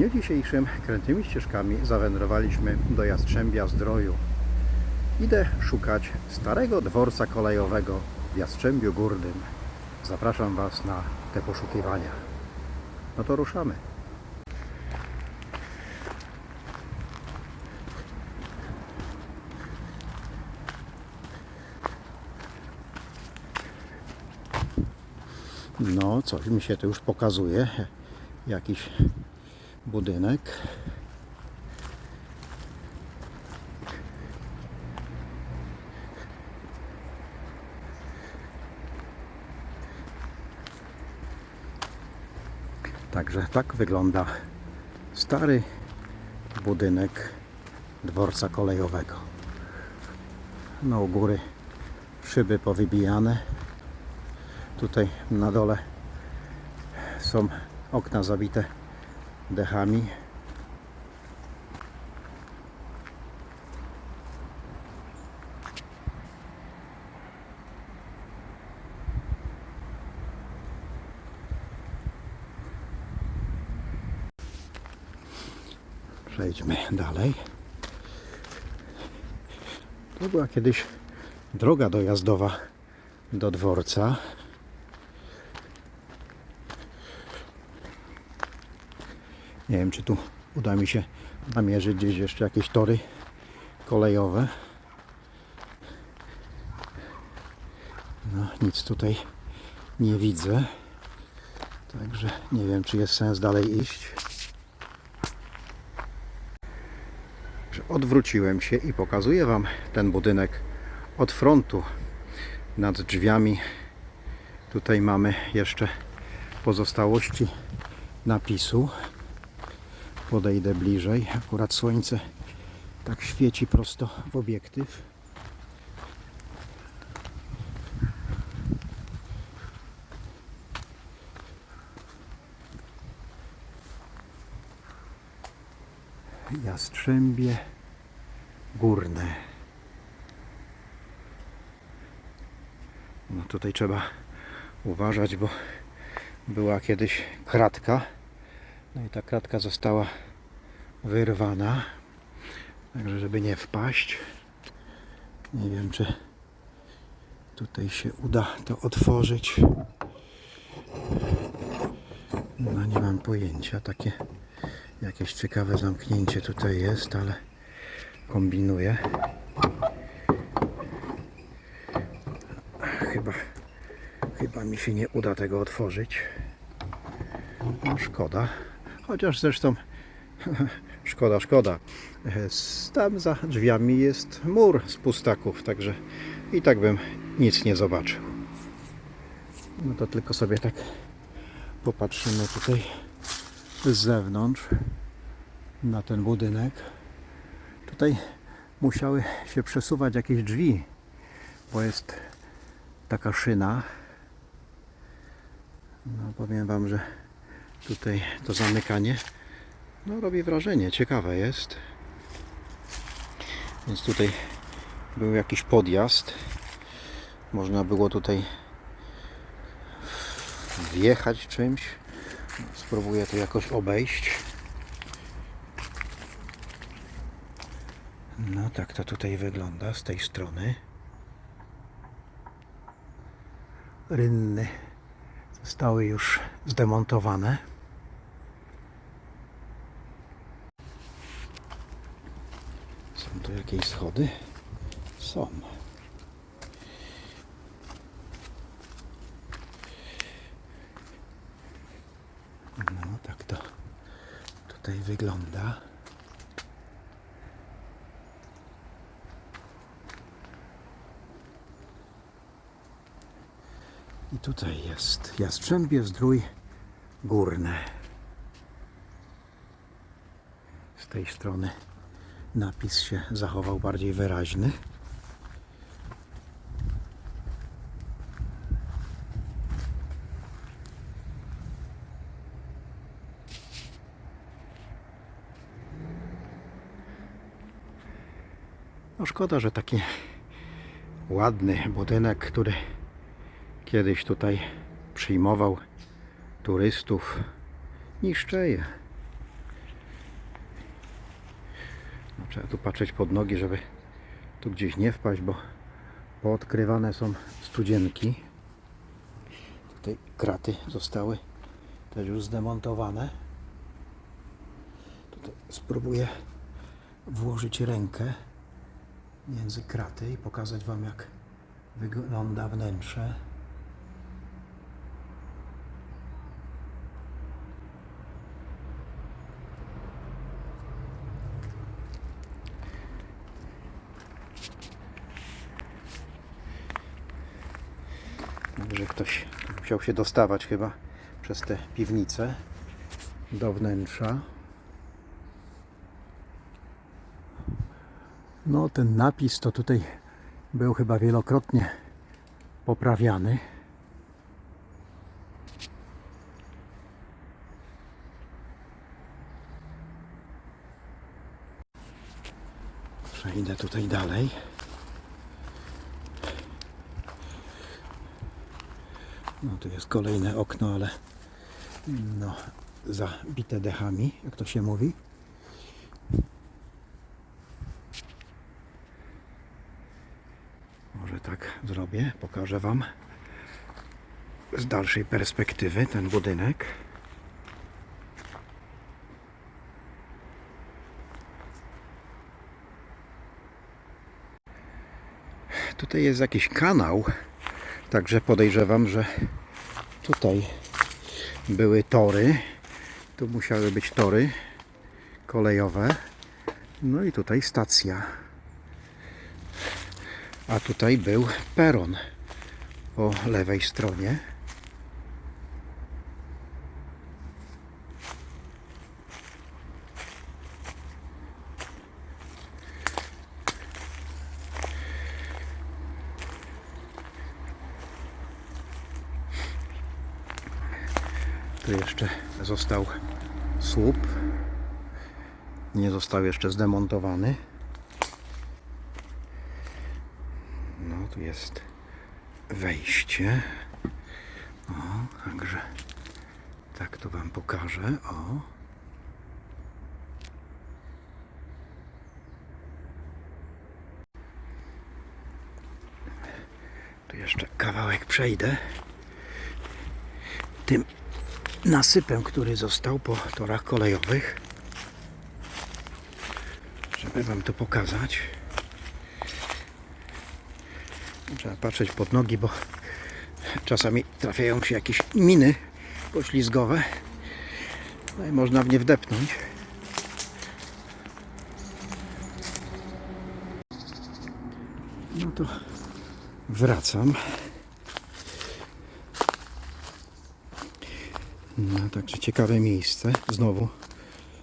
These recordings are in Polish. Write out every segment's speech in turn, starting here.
dniu dzisiejszym krętymi ścieżkami zawędrowaliśmy do Jastrzębia Zdroju. Idę szukać starego dworca kolejowego w Jastrzębiu Górnym. Zapraszam Was na te poszukiwania. No to ruszamy. No, coś mi się tu już pokazuje. Jakiś budynek. Także tak wygląda stary budynek dworca kolejowego. No u góry szyby powybijane. Tutaj na dole są okna zabite dechami. Przejdźmy dalej. To była kiedyś droga dojazdowa do dworca. Nie wiem, czy tu uda mi się namierzyć gdzieś jeszcze jakieś tory kolejowe. No, nic tutaj nie widzę. Także nie wiem, czy jest sens dalej iść. Odwróciłem się i pokazuję Wam ten budynek od frontu. Nad drzwiami tutaj mamy jeszcze pozostałości napisu podejdę bliżej. Akurat słońce tak świeci prosto w obiektyw. Jastrzębie Górne. No tutaj trzeba uważać, bo była kiedyś kratka. No i ta kratka została wyrwana. Także żeby nie wpaść. Nie wiem czy tutaj się uda to otworzyć. No nie mam pojęcia. Takie jakieś ciekawe zamknięcie tutaj jest, ale kombinuję. Chyba, chyba mi się nie uda tego otworzyć. No, szkoda. Chociaż zresztą szkoda, szkoda. Tam za drzwiami jest mur z pustaków, także i tak bym nic nie zobaczył. No to tylko sobie tak popatrzymy tutaj z zewnątrz na ten budynek. Tutaj musiały się przesuwać jakieś drzwi, bo jest taka szyna. No powiem Wam, że tutaj to zamykanie no, robi wrażenie, ciekawe jest. Więc tutaj był jakiś podjazd. Można było tutaj wjechać czymś. Spróbuję to jakoś obejść. No tak to tutaj wygląda z tej strony. Rynny zostały już zdemontowane. Są tu jakieś schody? Są. No tak to tutaj wygląda. I tutaj jest Jastrzębie Zdrój Górne. Z tej strony napis się zachował bardziej wyraźny. No szkoda, że taki ładny budynek, który kiedyś tutaj przyjmował turystów, niszczeje. Trzeba tu patrzeć pod nogi, żeby tu gdzieś nie wpaść, bo poodkrywane są studzienki. Tutaj kraty zostały też już zdemontowane. Tutaj spróbuję włożyć rękę między kraty i pokazać Wam jak wygląda wnętrze. że ktoś musiał się dostawać chyba przez te piwnice do wnętrza. No, ten napis to tutaj był chyba wielokrotnie poprawiany. Przejdę tutaj dalej. No tu jest kolejne okno, ale no zabite dechami, jak to się mówi. Może tak zrobię, pokażę Wam z dalszej perspektywy ten budynek. Tutaj jest jakiś kanał, także podejrzewam, że tutaj były tory. Tu musiały być tory kolejowe. No i tutaj stacja. A tutaj był peron po lewej stronie. Tu jeszcze został słup. Nie został jeszcze zdemontowany. No, tu jest wejście. O, także tak to Wam pokażę. O. Tu jeszcze kawałek przejdę. Tym nasypem, który został po torach kolejowych. Żeby Wam to pokazać. Trzeba patrzeć pod nogi, bo czasami trafiają się jakieś miny poślizgowe. No i można w nie wdepnąć. No to wracam. No, także ciekawe miejsce. Znowu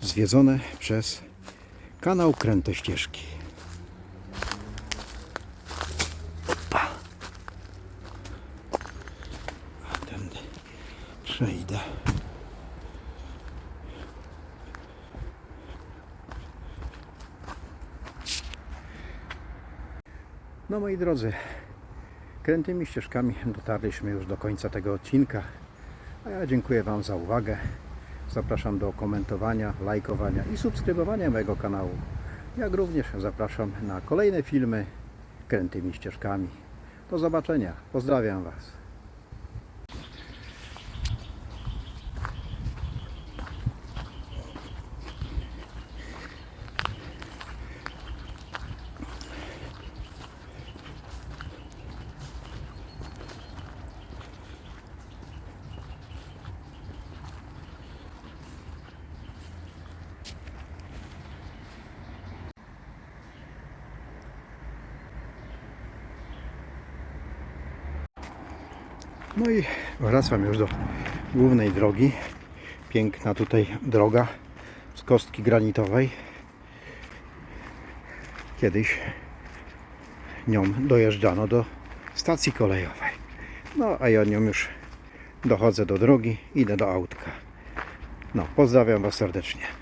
zwiedzone przez kanał Kręte Ścieżki. Opa. A tędy przejdę. No moi drodzy, krętymi ścieżkami dotarliśmy już do końca tego odcinka. A ja dziękuję Wam za uwagę. Zapraszam do komentowania, lajkowania i subskrybowania mojego kanału. Jak również zapraszam na kolejne filmy krętymi ścieżkami. Do zobaczenia. Pozdrawiam Was. No i wracam już do głównej drogi. Piękna tutaj droga z kostki granitowej. Kiedyś nią dojeżdżano do stacji kolejowej. No a ja nią już dochodzę do drogi, idę do autka. No, pozdrawiam Was serdecznie.